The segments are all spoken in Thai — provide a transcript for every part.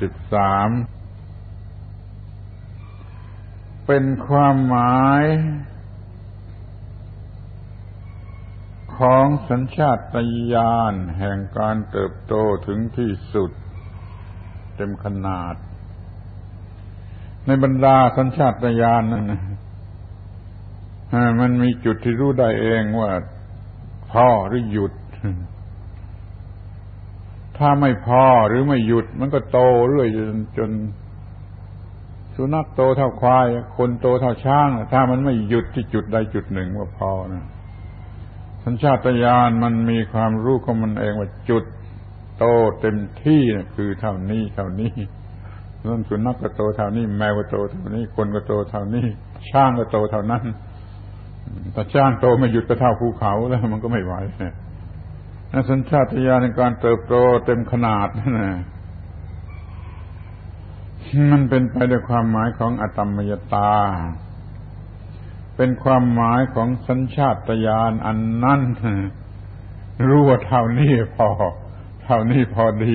สิบสามเป็นความหมายของสัญชาตญาณแห่งการเติบโตถึงที่สุด เต็มขนาด ในบรรดาสัญชาตญาณนั้นมันมีจุดที่รู้ได้เองว่าพอหรือหยุด ถ้าไม่พอหรือไม่หยุด มันก็โตเรื่อยจนจน สุนัขโตเท่าควาย คนโตเท่าช้าง ถ้ามันไม่หยุดที่จุดใดจุดหนึ่งว่าพอนะสัญชาตญาณมันมีความรู้ของมันเองว่าจุด โตเต็มที่นะคือเท่านี้เท่านี้นั่นสุนัขก็โตเท่านี้ แมวก็โตเท่านี้ คนก็โตเท่านี้ ช้างก็โตเท่านั้นแต่ช้างโตไม่หยุดก็เท่าภูเขาแล้วมันก็ไม่ไหวนะ สัญชาตญาณในการเติบโตเต็มขนาดนั่นนะมันเป็นไปด้วยความหมายของอตมยตา เป็นความหมายของสัญชาตญาณอันนั้นรู้ว่าเท่านี้พอ เท่านี้พอดี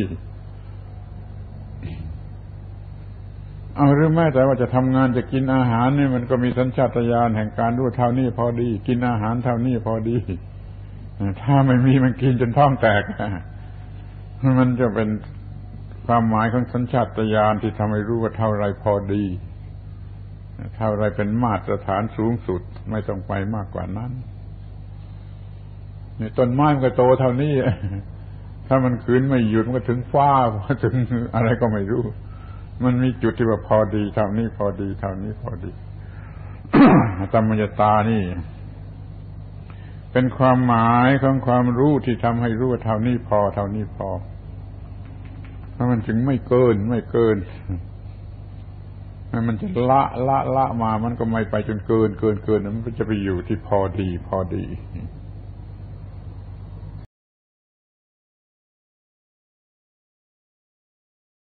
เอาหรือแม้แต่ว่าจะทำงานจะกินอาหารนี่มันก็มีสัญชาตญาณแห่งการรู้เท่านี้พอดี กินอาหารเท่านี้พอดี ถ้าไม่มีมันกินจนท้องแตก มันจะเป็นความหมายของสัญชาตญาณที่ทำให้รู้ว่าเท่าไรพอดี เท่าไรเป็นมาตรฐานสูงสุด ไม่ต้องไปมากกว่านั้นนี่ต้นไม้มันก็โตเท่านี้ ถ้ามันคืนไม่หยุดมันก็ถึงฟ้าถึงอะไรก็ไม่รู้ มันมีจุดที่ว่าพอดีเท่านี้พอดีเท่านี้พอดีธรรมยตานี่ เป็นความหมายของความรู้ที่ทำให้รู้ว่าเท่านี้พอ เท่านี้พอถ้ามันจึงไม่เกินไม่เกินมันจะละละละมา มันก็ไม่ไปจนเกิน เกินเกินมันจะไปอยู่ที่พอดี พอดี